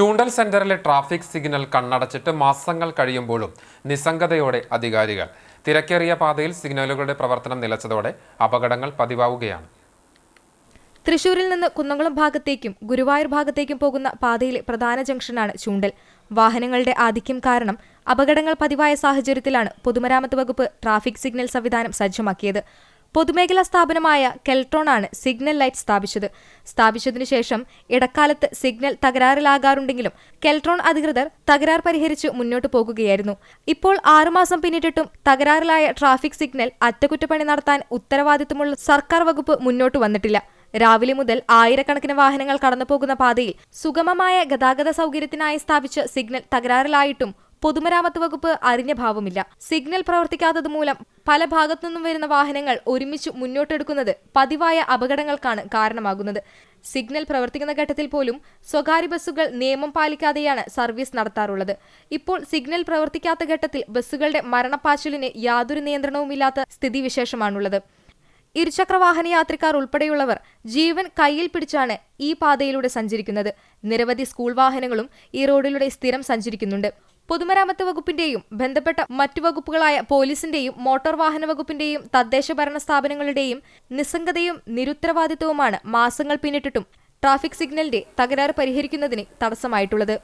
ചൂണ്ടൽ സെന്ററിലെ traffic signal കണ്ണടച്ചിട്ട് മാസങ്ങൾ കഴിയുമ്പോഴും നിസ്സംഗതയോടെ അധികാരികൾ തിരക്കേറിയ പാതയിൽ സിഗ്നലുകളുടെ പ്രവർത്തനം നിലച്ചതോടെ അപകടങ്ങൾ പതിവാവുകയാണ്. തൃശൂരിൽ നിന്ന് കുന്നംകുളം ഭാഗത്തേക്കും ഗുരുവായൂർ ഭാഗത്തേക്കും പോകുന്ന പാതയിലെ പ്രധാന ജംഗ്ഷനാണ് ചൂണ്ടൽ. വാഹനങ്ങളുടെ ആധിക്യം കാരണം അപകടങ്ങൾ പതിവായ സാഹചര്യത്തിലാണ് പൊതുമരാമത്ത് വകുപ്പ് ട്രാഫിക് സിഗ്നൽ സംവിധാനം സജ്ജമാക്കിയത്. പൊതുമേഖലാ സ്ഥാപനമായ കെൽട്രോൺ ആണ് സിഗ്നൽ ലൈറ്റ് സ്ഥാപിച്ചത്. സ്ഥാപിച്ചതിനു ശേഷം ഇടക്കാലത്ത് സിഗ്നൽ തകരാറിലാകാറുണ്ടെങ്കിലും കെൽട്രോൺ അധികൃതർ തകരാർ പരിഹരിച്ച് മുന്നോട്ടു പോകുകയായിരുന്നു. ഇപ്പോൾ ആറുമാസം പിന്നിട്ടിട്ടും തകരാറിലായ ട്രാഫിക് സിഗ്നൽ അറ്റകുറ്റപ്പണി നടത്താൻ ഉത്തരവാദിത്തമുള്ള സർക്കാർ വകുപ്പ് മുന്നോട്ട് വന്നിട്ടില്ല. രാവിലെ മുതൽ ആയിരക്കണക്കിന് വാഹനങ്ങൾ കടന്നുപോകുന്ന പാതയിൽ സുഗമമായ ഗതാഗത സൗകര്യത്തിനായി സ്ഥാപിച്ച സിഗ്നൽ തകരാറിലായിട്ടും പൊതുമരാമത്ത് വകുപ്പ് അറിഞ്ഞ ഭാവമില്ല. സിഗ്നൽ പ്രവർത്തിക്കാത്തത് മൂലം പല ഭാഗത്തുനിന്നും വരുന്ന വാഹനങ്ങൾ ഒരുമിച്ച് മുന്നോട്ടെടുക്കുന്നത് പതിവായ അപകടങ്ങൾക്കാണ് കാരണമാകുന്നത്. സിഗ്നൽ പ്രവർത്തിക്കുന്ന ഘട്ടത്തിൽ പോലും സ്വകാര്യ ബസ്സുകൾ നിയമം പാലിക്കാതെയാണ് സർവീസ് നടത്താറുള്ളത്. ഇപ്പോൾ സിഗ്നൽ പ്രവർത്തിക്കാത്ത ഘട്ടത്തിൽ ബസ്സുകളുടെ മരണപ്പാച്ചിലിന് യാതൊരു നിയന്ത്രണവുമില്ലാത്ത സ്ഥിതിവിശേഷമാണുള്ളത്. ഇരുചക്രവാഹന യാത്രക്കാർ ഉൾപ്പെടെയുള്ളവർ ജീവൻ കയ്യിൽ പിടിച്ചാണ് ഈ പാതയിലൂടെ സഞ്ചരിക്കുന്നത്. നിരവധി സ്കൂൾ വാഹനങ്ങളും ഈ റോഡിലൂടെ സ്ഥിരം സഞ്ചരിക്കുന്നുണ്ട്. പൊതുമരാമത്ത് വകുപ്പിന്റെയും ബന്ധപ്പെട്ട മറ്റു വകുപ്പുകളായ പോലീസിന്റെയും മോട്ടോർ വാഹന വകുപ്പിന്റെയും തദ്ദേശ ഭരണ സ്ഥാപനങ്ങളുടെയും നിസ്സംഗതയും നിരുത്തരവാദിത്വവുമാണ് മാസങ്ങൾ പിന്നിട്ടിട്ടും ട്രാഫിക് സിഗ്നലിന്റെ തകരാറ് പരിഹരിക്കുന്നതിന് തടസ്സമായിട്ടുള്ളത്.